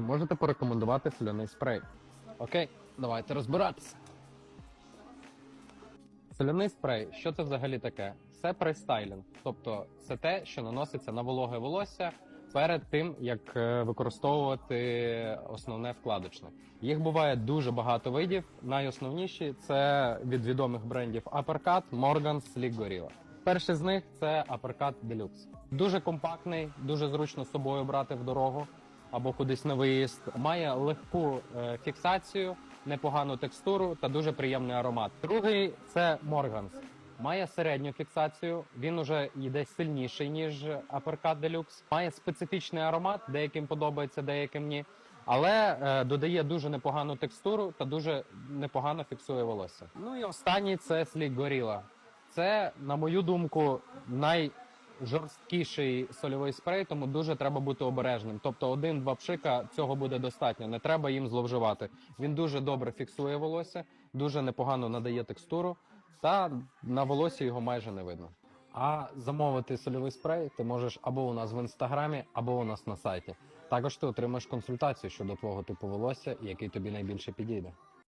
Чи можете порекомендувати соляний спрей? Окей, давайте розбиратися. Соляний спрей, що це взагалі таке? Це престайлінг, тобто це те, що наноситься на вологе волосся перед тим, як е, використовувати основне вкладочне. Їх буває дуже багато видів. Найосновніші це від відомих брендів Uppercut, Morgan, Sleek Gorilla. Перший з них це Uppercut Deluxe. Дуже компактний, дуже зручно з собою брати в дорогу або кудись на виїзд. Має легку е, фіксацію, непогану текстуру та дуже приємний аромат. Другий це Morgans. Має середню фіксацію, він уже йде сильніший, ніж Uppercut Deluxe. Має специфічний аромат, деяким подобається, деяким ні. Але е, додає дуже непогану текстуру та дуже непогано фіксує волосся. Ну і останній це Sleek Gorilla. Це, на мою думку, найжорсткіший сольовий спрей, тому дуже треба бути обережним. Тобто один-два пшика цього буде достатньо. Не треба їм зловживати. Він дуже добре фіксує волосся, дуже непогано надає текстуру, та на волосі його майже не видно. А замовити сольовий спрей ти можеш або у нас в інстаграмі, або у нас на сайті. Також ти отримаєш консультацію щодо твого типу волосся, який тобі найбільше підійде.